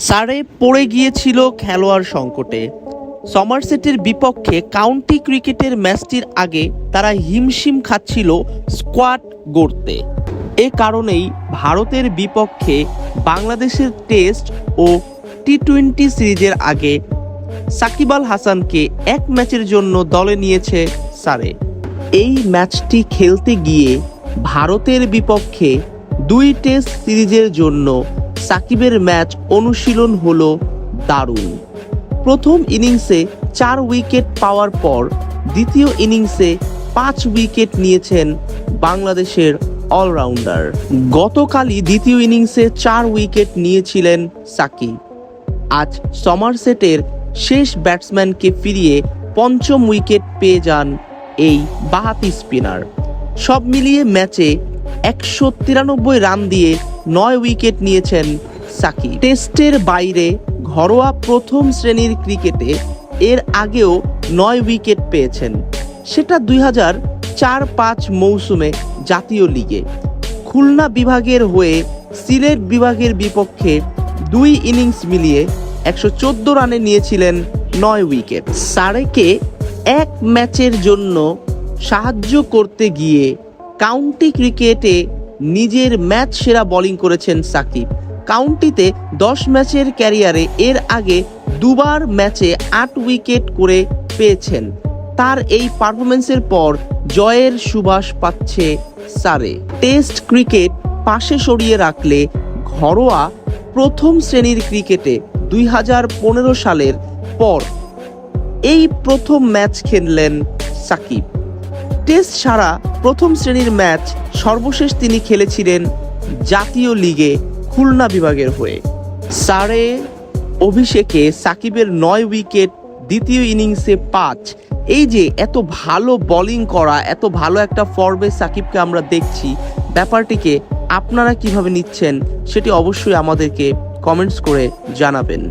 সারে পড়ে গিয়েছিল খেলোয়াড় সংকটে। সমারসেটের বিপক্ষে কাউন্টি ক্রিকেটের ম্যাচটির আগে তারা হিমশিম খাচ্ছিল স্কোয়াড গড়তে। এ কারণেই ভারতের বিপক্ষে বাংলাদেশের টেস্ট ও টি টোয়েন্টি সিরিজের আগে সাকিব আল হাসানকে এক ম্যাচের জন্য দলে নিয়েছে সারে। এই ম্যাচটি খেলতে গিয়ে ভারতের বিপক্ষে দুই টেস্ট সিরিজের জন্য সাকিবের ম্যাচ অনুশীলন হলো দারুণ। প্রথম ইনিংসে চার উইকেট পাওয়ার পর দ্বিতীয় ইনিংসে পাঁচ উইকেট নিয়েছেন বাংলাদেশের অলরাউন্ডার। গতকালই দ্বিতীয় ইনিংসে চার উইকেট নিয়েছিলেন সাকিব। আজ সমারসেটের শেষ ব্যাটসম্যানকে ফিরিয়ে পঞ্চম উইকেট পেয়ে যান এই বাহাতি স্পিনার। সব মিলিয়ে ম্যাচে একশো তিরানব্বই রান দিয়ে নয় উইকেট নিয়েছেন সাকিব। টেস্টের বাইরে ঘরোয়া প্রথম শ্রেণির ক্রিকেটে এর আগেও নয় উইকেট পেয়েছেন। সেটা দুই হাজার চার পাঁচ মৌসুমে জাতীয় লিগে। খুলনা বিভাগের হয়ে সিলেট বিভাগের বিপক্ষে দুই ইনিংস মিলিয়ে একশো চোদ্দ রানে নিয়েছিলেন নয় উইকেট। সারেকে এক ম্যাচের জন্য সাহায্য করতে গিয়ে কাউন্টি ক্রিকেটে নিজের ম্যাচ সেরা বোলিং করেছেন সাকিব। কাউন্টিতে দশ ম্যাচের ক্যারিয়ারে এর আগে দুবার ম্যাচে আট উইকেট করে পেয়েছেন। তার এই পারফরমেন্সের পর জয়ের সুবাস পাচ্ছে সারে। টেস্ট ক্রিকেট পাশে সরিয়ে রাখলে ঘরোয়া প্রথম শ্রেণির ক্রিকেটে দুই হাজার পনেরো সালের পর এই প্রথম ম্যাচ খেললেন সাকিব। টেস্ট ছাড়া প্রথম শ্রেণির ম্যাচ সর্বশেষ তিনি খেলেছিলেন জাতীয় লিগে খুলনা বিভাগের হয়ে। সারে অভিষেকে সাকিবের নয় উইকেট, দ্বিতীয় ইনিংসে পাঁচ। এই যে এত ভালো বোলিং করা, এত ভালো একটা ফর্মে সাকিবকে আমরা দেখছি, ব্যাপারটিকে আপনারা কীভাবে নিচ্ছেন সেটি অবশ্যই আমাদেরকে কমেন্টস করে জানাবেন।